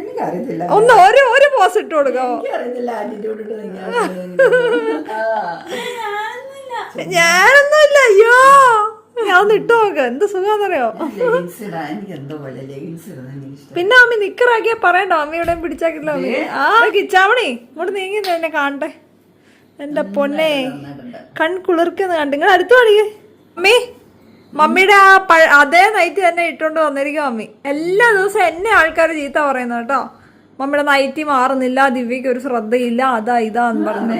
എനിക്കറിയത്തില്ല. ഒന്ന് ഒരു ഒരു പോസ് ഇട്ട് എനിക്കറിയത്തില്ല ആറ്റിറ്റ്യൂഡ് ഞാനൊന്നുമില്ല അയ്യോ. ഞാൻ ഒന്ന് ഇട്ട് നോക്ക് എന്ത് സുഖാന്നറിയോ പിന്നെ അമ്മി നിക്കറാക്കിയാ പറയണ്ട അമ്മ ഇവിടെ പിടിച്ചാക്കില്ല അമ്മി. ആ കിച്ചാവണി ഇങ്ങോട്ട് നീങ്ങി എന്നെ കാണട്ടെ. എന്റെ പൊന്നെ. നന്നായിട്ടുണ്ട്. കൺ കുളിർക്കുന്ന കണ്ട് നിങ്ങൾ അടുത്ത് പാടിയേ അമ്മി. മമ്മിയുടെ ആ അതേ നൈറ്റി തന്നെ ഇട്ടുകൊണ്ട് വന്നിരിക്കും മമ്മി. എല്ലാ ദിവസവും എന്നെ ആൾക്കാർ ചീത്ത പറയുന്നത് കേട്ടോ. മമ്മിയുടെ നൈറ്റി മാറുന്നില്ല ദിവ്യക്ക് ഒരു ശ്രദ്ധയില്ല അതാ ഇതാന്ന് പറഞ്ഞു.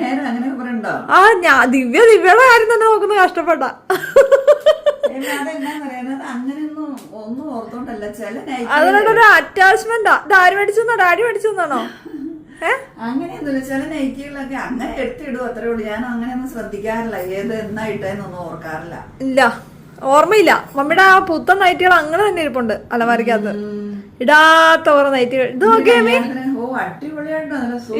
ആ ഞാൻ ദിവ്യ ദിവ്യയുടെ കാര്യം തന്നെ നോക്കുന്നത് കഷ്ടപ്പെട്ട. അതിനോടൊരു അറ്റാച്ച്മെന്റാ ഇത് ആര് മേടിച്ചെന്നോ? ഡാഡി മേടിച്ചെന്നാണോ? അങ്ങനെയൊന്നുമില്ല. ചില നൈറ്റികളൊക്കെ അങ്ങനെ എടുത്തിടും അത്രേ ഉള്ളൂ. ഞാൻ അങ്ങനെയൊന്നും ശ്രദ്ധിക്കാറില്ല. ഏത് എന്നാ ഇട്ടേന്നൊന്നും ഓർക്കാറില്ല. ഇല്ല. ഓർമ്മയില്ല. മമ്മിയുടെ ആ പുത്തൻ നൈറ്റികൾ അങ്ങനെ തന്നെ ഇരിപ്പുണ്ട് അലമാരിക്കകത്ത്. ഇടാത്ത ഓരോ നൈറ്റികൾ ഇത് നോക്കിയാമേ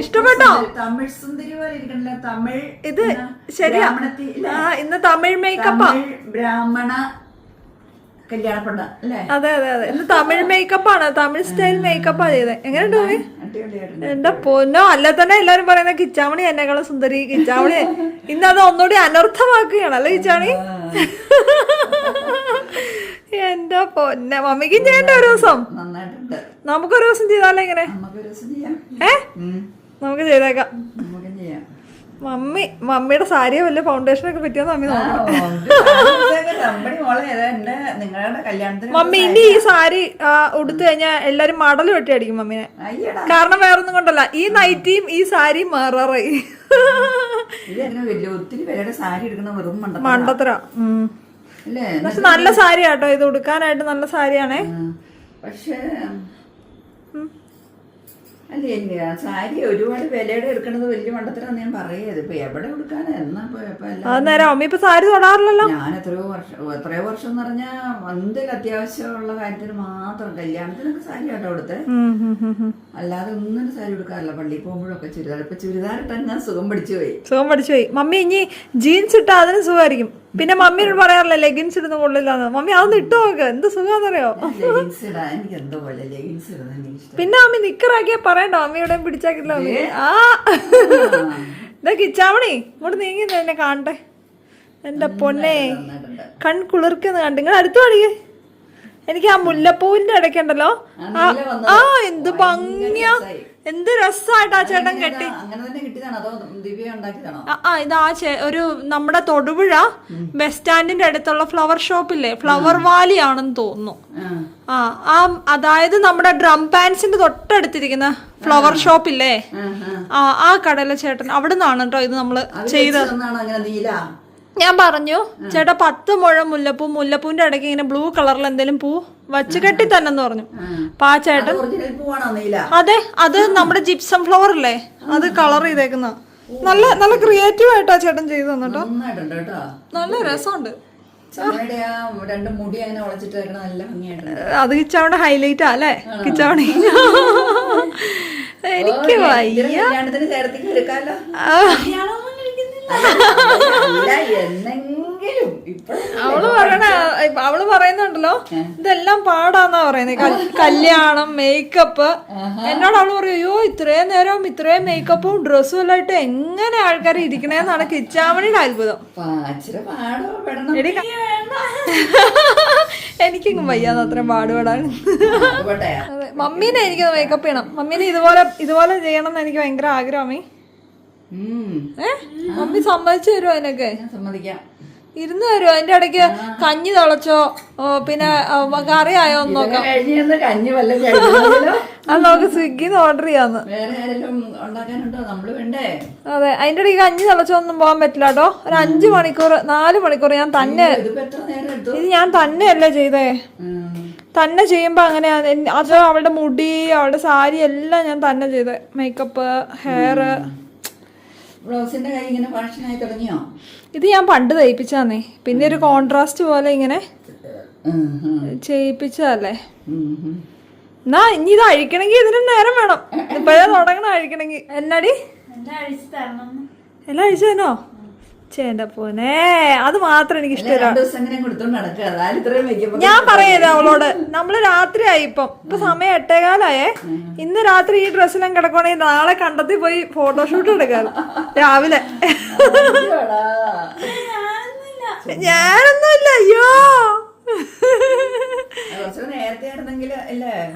ഇഷ്ടപ്പെട്ടോ? തമിഴ് സുന്ദരി പോലെ ഇരിക്കണില്ല? തമിഴ് ഇത് ശരിയാ. ഇന്ന് തമിഴ് മേക്കപ്പാ ബ്രാഹ്മണ അതെ അതെ അതെ. ഇന്ന് തമിഴ് മേക്കപ്പാണ് തമിഴ് സ്റ്റൈൽ മേക്കപ്പാ ചെയ്തത് എങ്ങനെയുണ്ട് മമ്മി എന്റെ പൊന്നോ? അല്ല തന്നെ എല്ലാരും പറയുന്ന കിച്ചാമണി എന്നെക്കാളും സുന്ദരി കിച്ചാമണി. ഇന്ന് അത് ഒന്നുകൂടി അനർത്ഥമാക്കുകയാണ്. അല്ലേ കിച്ചാമണി എന്റെ പൊന്നെ മമ്മിക്കും ചെയ്യണ്ട ഒരു ദിവസം. നമുക്കൊരു ദിവസം ചെയ്താലോ ഇങ്ങനെ? ഏ? നമുക്ക് ചെയ്തേക്കാം. മമ്മി മമ്മിയുടെ സാരിയോ വല്ല ഫൗണ്ടേഷൻ ഒക്കെ പറ്റിയെന്ന് മമ്മി നോക്കണം. മമ്മി ഇനി ഈ സാരി ഉടുത്തു കഴിഞ്ഞാൽ എല്ലാരും മടൽ വെട്ടി അടിക്കും മമ്മീനെ കാരണം വേറൊന്നും കൊണ്ടല്ല. ഈ നൈറ്റിയും ഈ സാരിയും മാറാറായി. ഒത്തിരി പേരുടെ സാരി എടുക്കുന്ന വെറും മണ്ടത്തരം. പക്ഷെ നല്ല സാരി ആട്ടോ ഇത് ഉടുക്കാനായിട്ട് നല്ല സാരിയാണേ. പക്ഷേ അല്ല എനിക്ക് ആ സാരി ഒരുപാട് വിലയുടെ എടുക്കണത് വലിയ മണ്ടത്തിലാണ് ഞാൻ പറയത് ഇപ്പൊ എവിടെ എടുക്കാൻ എന്നാ ഇപ്പൊ സാരി തൊടാറില്ലല്ലോ. ഞാൻ എത്രയോ വർഷം എത്രയോ വർഷം എന്ന് പറഞ്ഞാൽ എന്തെങ്കിലും അത്യാവശ്യമുള്ള കാര്യത്തിന് മാത്രം കല്യാണത്തിനൊക്കെ സാരി ആട്ടോ ഉം. അല്ലാതെ ഒന്നും സാരി കൊടുക്കാറില്ല പള്ളി പോകുമ്പോഴൊക്കെ ചുരിദാർ. ഇപ്പൊ ചുരിദാർ ഇട്ടാൽ ഞാൻ സുഖം പഠിച്ചു പോയി. സുഖം പഠിച്ചു പോയി. മമ്മി ഇനി ജീൻസ് ഇട്ടാ അതിന് സുഖമായിരിക്കും. പിന്നെ മമ്മിനോട് പറയാറില്ല ലെഗിൻസ് ഇടുന്ന കൊള്ളില്ലാന്ന് മമ്മി അതൊന്നും ഇട്ട് നോക്ക് എന്ത് സുഖാന്നറിയോ? പിന്നെ മമ്മി നിക്കറാക്കിയാ പറയണ്ട മമ്മി ഇവിടെ പിടിച്ചാക്കില്ല മമ്മി. ആ. ഇതാ കിച്ചാവണി ഇങ്ങോട്ട് നീങ്ങി എന്നെ കാണട്ടെ. എന്റെ പൊന്നെ. കൺ കുളിർക്കുന്ന കണ്ട്. നിങ്ങൾ അടുത്ത് പാടിയേ എനിക്ക് ആ മുല്ലപ്പൂവിന്റെ ഇടയ്ക്കുണ്ടല്ലോ ആ എന്ത് ഭംഗിയ. എന്ത് ഭംഗിയാ ആ രസമായിട്ടാ ചേട്ടൻ കെട്ടി. ആ, ഇത് ആ ചേ ഒരു നമ്മുടെ തൊടുപുഴ ബസ് സ്റ്റാൻഡിന്റെ അടുത്തുള്ള ഫ്ലവർ ഷോപ്പില്ലേ? ഫ്ലവർ വാലി ആണെന്ന് തോന്നുന്നു. ആ. ആ അതായത് നമ്മുടെ ഡ്രം പാൻസിന്റെ തൊട്ടടുത്തിരിക്കുന്ന ഫ്ലവർ ഷോപ്പില്ലേ? ആ, ആ. കടയിലെ ചേട്ടൻ അവിടെ നിന്നാണ് കേട്ടോ ഇത് നമ്മൾ അത് ഞാൻ പറഞ്ഞു ചേട്ടാ പത്ത് മുഴം മുല്ലപ്പൂ മുല്ലപ്പൂവിന്റെ ഇടയ്ക്ക് ഇങ്ങനെ ബ്ലൂ കളറിൽ എന്തെങ്കിലും പൂ വച്ച് കെട്ടി തന്നെന്ന് പറഞ്ഞു. അപ്പൊ ആ ചേട്ടൻ അതെ അത് നമ്മുടെ ജിപ്സം ഫ്ലവർ അല്ലേ അത് കളർ ചെയ്തേക്കുന്ന. നല്ല നല്ല ക്രിയേറ്റീവ് ആയിട്ടാ ചേട്ടൻ ചെയ്തു തന്നിട്ടോ. നല്ല രസമുണ്ട്. അത് കിച്ചവണ ഹൈലൈറ്റാ അല്ലേ? കിച്ചവണി. എനിക്ക് വയ്യ. എന്നെങ്കിലും അവൾ പറയണ അവൾ പറയുന്നുണ്ടല്ലോ ഇതെല്ലാം പാടാന്നാ പറയുന്നത് കല്യാണം മേക്കപ്പ് എന്നോട് അവൾ പറയും അയ്യോ ഇത്രയും നേരം ഇത്രയും മേക്കപ്പും ഡ്രസ്സും എല്ലാം ഇട്ട് എങ്ങനെ ആൾക്കാർ ഇരിക്കണേന്നാണ് കിച്ചാമണിയുടെ അത്ഭുതം. എനിക്കും വയ്യാന്ന് അത്രയും പാടുപെടാൻ. മമ്മീനെ എനിക്ക് മേക്കപ്പ് ചെയ്യണം. മമ്മീനെ ഇതുപോലെ ഇതുപോലെ ചെയ്യണം എന്ന് എനിക്ക് ഭയങ്കര ആഗ്രഹമേ മമ്മി സമ്മതിച്ചു തരുമോ അതിനൊക്കെ? സമ്മതിക്കാം. ഇരുന്ന് തരുമോ അതിന്റെ ഇടയ്ക്ക് കഞ്ഞി തിളച്ചോ? പിന്നെ കറിയായോ എന്ന് നോക്കാം. അത് നമുക്ക് സ്വിഗ്ഗിന്ന് ഓർഡർ ചെയ്യാന്ന്. അതെ അതിന്റെ ഇടയ്ക്ക് കഞ്ഞി തിളച്ചൊന്നും പോകാൻ പറ്റില്ല കേട്ടോ. ഒരു അഞ്ചു മണിക്കൂർ നാല് മണിക്കൂർ ഞാൻ തന്നെ ഇത് ഞാൻ തന്നെയല്ലേ ചെയ്തേ. തന്നെ ചെയ്യുമ്പോ അങ്ങനെയാ എൻ- അത് അവളുടെ മുടി അവളുടെ സാരി എല്ലാം ഞാൻ തന്നെ ചെയ്തേ. മേക്കപ്പ് ഹെയർ ബ്ലൗസിന്റെ കൈ ഇങ്ങനെ ഫാഷനായി തുടങ്ങിയോ? ഇത് ഞാൻ പണ്ട് തയ്പ്പിച്ചാന്നേ. പിന്നെ ഒരു കോൺട്രാസ്റ്റ് പോലെ ഇങ്ങനെ ചെയ്യിപ്പിച്ചല്ലേ ചെയ്യിപ്പിച്ചതല്ലേ. എന്നാ ഇനി ഇത് അഴിക്കണമെങ്കിൽ ഇതിന് നേരം വേണം. ഇപ്പഴേ തുടങ്ങണം അഴിക്കണമെങ്കിൽ. എന്നാടി? എല്ലാം അഴിച്ചു തന്നോ ചേന്റെ പോനെ അത് മാത്രം എനിക്ക് ഇഷ്ടം ഇഷ്ടമല്ല. ഞാൻ പറയുന്നത് അവളോട്. നമ്മൾ രാത്രിയായി ഇപ്പം. ഇപ്പൊ സമയം എട്ടേകാലായേ. ഇന്ന് രാത്രി ഈ ഡ്രസ്സിലും കിടക്കുവാണെങ്കിൽ നാളെ കണ്ടെത്തി പോയി ഫോട്ടോഷൂട്ട് എടുക്കാം രാവിലെ. ഞാനൊന്നുമില്ല. അയ്യോ.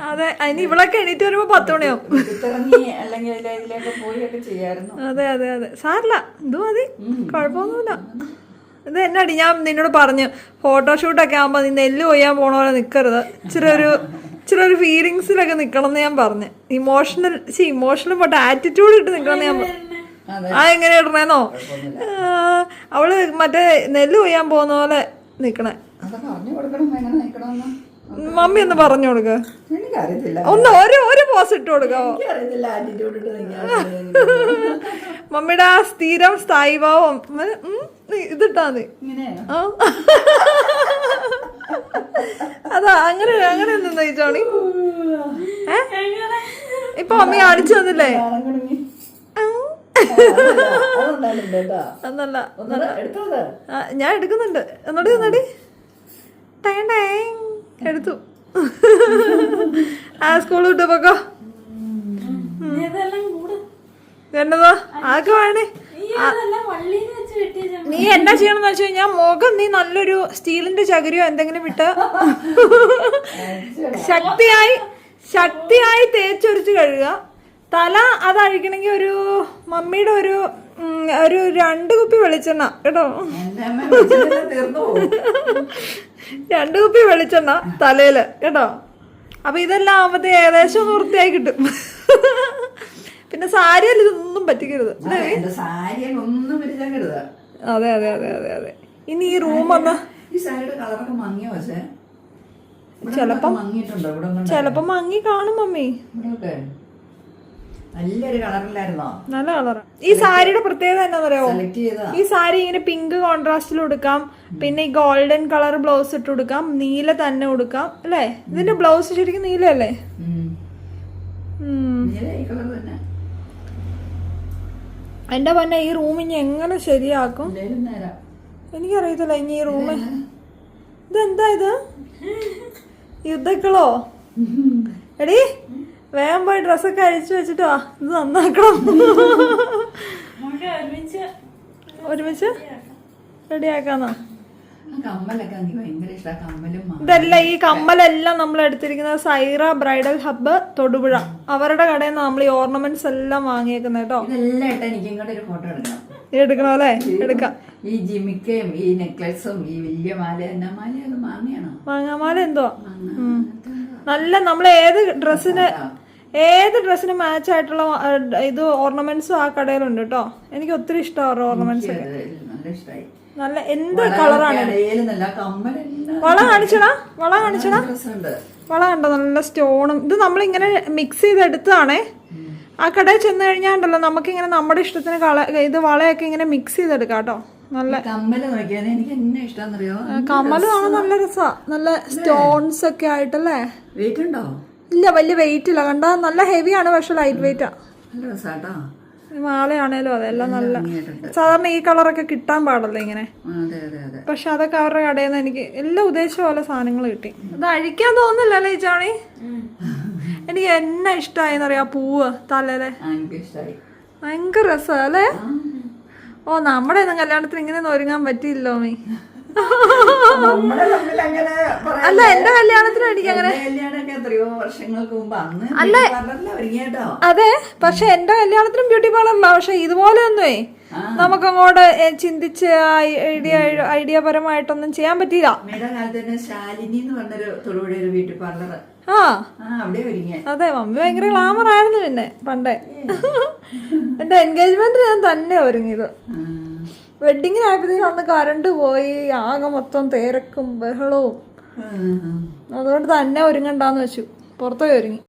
അതെ അതിന് ഇവളൊക്കെ എണീറ്റ് വരുമ്പോ പത്ത് മണിയാവും. അതെ അതെ അതെ. സാറില്ല ഇത് മതി. കുഴപ്പമൊന്നുമില്ല. ഇത് എന്നടി ഞാൻ നിന്നോട് പറഞ്ഞു ഫോട്ടോഷൂട്ടൊക്കെ ആകുമ്പോൾ നീ നെല്ല് കൊയ്യാൻ പോണ പോലെ നിൽക്കരുത് ഇച്ചിരി ഒരു ഇച്ചിരി ഒരു ഫീലിങ്സിലൊക്കെ നിൽക്കണം എന്ന് ഞാൻ പറഞ്ഞു. ഇമോഷണൽ സി ഇമോഷണൽ പോട്ട് ആറ്റിറ്റ്യൂഡ് ഇട്ട് നിൽക്കണം എന്ന് ഞാൻ ആ എങ്ങനെ ഇടണേന്നോ? അവൾ മറ്റേ നെല്ല് കൊയ്യാൻ പോകുന്ന പോലെ നിക്കണേ. മമ്മി ഒന്ന് പറഞ്ഞു കൊടുക്ക. ഒന്ന് ഒരു ഒരു പോസ് ഇട്ട് കൊടുക്കാവോ? മമ്മിയുടെ ആ സ്ഥിരം സ്ഥായിഭാവം. ഇതിട്ടാന്ന് ആ. അതാ അങ്ങനെ അങ്ങനെ നിന്ന് നയിച്ചോണി. ഏ? ഇപ്പൊ മമ്മി അടിച്ചു തന്നില്ലേ? എന്നല്ല ഞാൻ എടുക്കുന്നുണ്ട്. എന്നോട് എന്നോടി ടൈം ടൈം. എടുത്തു. ആ സ്കൂൾ വിട്ടു പോക്കോ. എന്നതോ ആക്കെ വേണേ? ഈ അതെല്ലാം വള്ളിയിൽ വെച്ച് വെട്ടിയ നീ എന്നാ വെച്ച് കഴിഞ്ഞാൽ മുഖം നീ നല്ലൊരു സ്റ്റീലിന്റെ ചകിരിയോ എന്തെങ്കിലും വിട്ട് ശക്തിയായി ശക്തിയായി തേച്ചൊരിച്ച് കഴുകുക. തല അത് അഴിക്കണമെങ്കിൽ ഒരു മമ്മിയുടെ ഒരു ഒരു രണ്ട് കുപ്പി വെളിച്ചെണ്ണ കേട്ടോ? രണ്ട് കുപ്പി വെളിച്ചെണ്ണ തലയിൽ കേട്ടോ? അപ്പൊ ഇതെല്ലാം ആവുമ്പത്തേ ഏകദേശം ഒന്ന് വൃത്തിയായി കിട്ടും. പിന്നെ സാരിയല്ല ഇതൊന്നും പറ്റിക്കരുത് അതെ അതെ അതെ അതെ അതെ. ഇനി ഈ റൂം ഒന്ന് പക്ഷേ? ചിലപ്പം കൊണ്ട് മങ്ങി കാണും മമ്മി. നല്ലൊരു കളറിലായിരുന്നോ? നല്ല കളറാ. ഈ സാരിയുടെ പ്രത്യേകത എന്താ സെലക്ട് ചെയ്താ ഈ സാരി ഇങ്ങനെ പിങ്ക് കോൺട്രാസ്റ്റിൽ കൊടുക്കാം പിന്നെ ഈ ഗോൾഡൻ കളർ ബ്ലൗസ് ഇട്ട് കൊടുക്കാം നീല തന്നെ കൊടുക്കാം അല്ലേ? ഇതിന്റെ ബ്ലൗസ് ശരിക്കും. നീല അല്ലേ എന്റെ പൊന്നെ ഈ റൂം ഇനി എങ്ങനെ ശരിയാക്കും? എനിക്കറിയത്തില്ല ഇനി ഈ റൂം ഇതെന്താ ഇത്? യുദ്ധക്കളോ? എടി വേഗം പോയി ഡ്രസ്സൊക്കെ അഴിച്ചു വെച്ചിട്ട് വാ ഇത് നന്നാക്കണം. നമുക്ക് ഒരുമിച്ച് റെഡിയാക്കാന്നോ? ഇതല്ല ഈ കമ്മലെല്ലാം നമ്മൾ എടുത്തിരിക്കുന്നത് സൈറ ബ്രൈഡൽ ഹബ്ബ് തൊടുപുഴ. അവരുടെ കടയിൽ നിന്ന് നമ്മൾ ഈ ഓർണമെന്റ്സ് എല്ലാം വാങ്ങിയേക്കുന്നത് കേട്ടോ. ഇതെല്ലാം ഇട്ട് എനിക്ക് ഇങ്ങോട്ട് ഒരു ഫോട്ടോ എടുക്കണം അല്ലേ? എടുക്കാം. ഈ ജിമിക്കയും ഈ നെക്ലസും ഈ വലിയ മാല എന്നാ മാല അത് മാങ്ങയാണോ? മാങ്ങാമാല എന്തോ. നല്ല നമ്മൾ ഏത് ഡ്രസ്സിന് ഏത് ഡ്രസ്സിന് മാച്ച് ആയിട്ടുള്ള ഇത് ഓർണമെന്റ്സും ആ കടയിലുണ്ട് കേട്ടോ എനിക്ക് ഒത്തിരി ഇഷ്ടമാണ് ഓർണമെന്റ്സ് ഒക്കെ. നല്ല എന്ത് കളറാണ് വള കാണിച്ചടാ വള കാണിച്ചടാ. വള കണ്ടോ നല്ല സ്റ്റോണും. ഇത് നമ്മളിങ്ങനെ മിക്സ് ചെയ്ത് എടുത്തതാണേ ആ കടയിൽ ചെന്ന് കഴിഞ്ഞാണ്ടല്ലോ നമുക്കിങ്ങനെ നമ്മുടെ ഇഷ്ടത്തിന് കള ഇത് വളയൊക്കെ ഇങ്ങനെ മിക്സ് ചെയ്തെടുക്കാം കേട്ടോ നല്ല കമ്മൽ നോക്കിയാൽ എനിക്ക് എന്നെ ഇഷ്ടമാണെന്നറിയോ കമ്മൽ കാണാൻ നല്ല രസാ. നല്ല സ്റ്റോൺസ് ഒക്കെ ആയിട്ടല്ലേ? വെയിറ്റ് ഉണ്ടോ? ഇല്ല വലിയ വെയിറ്റ് ഇല്ല. കണ്ട നല്ല ഹെവി ആണ് പക്ഷെ ലൈറ്റ് വെയിറ്റാ നല്ല രസാട്ടോ മാലയാണേലും അതെല്ലാം നല്ല സാധാരണ ഈ കളറൊക്കെ കിട്ടാൻ പാടല്ലേ ഇങ്ങനെ? പക്ഷെ അതൊക്കെ അവരുടെ കടയിൽ നിന്ന് എനിക്ക് എല്ലാ ഉദ്ദേശം പോലെ സാധനങ്ങൾ കിട്ടി. അത് അഴിക്കാൻ തോന്നുന്നില്ലല്ലേ ഈ ചാണി? എനിക്ക് എന്നെ ഇഷ്ടമായിന്നറിയാം പൂവ് തലയിലെ? ഇഷ്ടമായി ഭയങ്കര രസാ അല്ലേ? ഓ നമ്മുടെ ഒന്നും കല്യാണത്തിന് ഇങ്ങനെ ഒരുങ്ങാൻ പറ്റിയില്ലോ മീ. അല്ല എന്റെ കല്യാണത്തിന് എനിക്ക് അങ്ങനെ അല്ല എത്രയോ വർഷങ്ങൾക്ക് മുമ്പ് അന്ന് ഒരുങ്ങിയേട്ടോ അതെ പക്ഷെ എന്റെ കല്യാണത്തിനും ബ്യൂട്ടി പാർലറില്ല പക്ഷെ ഇതുപോലെ ഒന്നുമേ നമുക്കങ്ങോട്ട് ചിന്തിച്ച് ഐഡിയ ഐഡിയ പരമായിട്ടൊന്നും ചെയ്യാൻ പറ്റിയില്ല. അമ്മയുടെ കാലത്ത് തന്നെ ശാലിനി എന്ന് പറഞ്ഞൊരു തൊടുപുഴ ഒരു ബ്യൂട്ടി പാർലർ ആ. അതെ മമ്മി ഭയങ്കര ഗ്ലാമർ ആയിരുന്നു പിന്നെ പണ്ടേ. എന്റെ എൻഗേജ്മെന്റ് ഞാൻ തന്നെ ഒരുങ്ങിയത്. വെഡിങ്ങിനായപ്പോഴത്തേക്കും അന്ന് കറണ്ട് പോയി ആകെ മൊത്തം തിരക്കും ബഹളവും. അതുകൊണ്ട് തന്നെ ഒരുങ്ങണ്ടാന്ന് വെച്ചു. പുറത്തുപോയി ഒരുങ്ങി.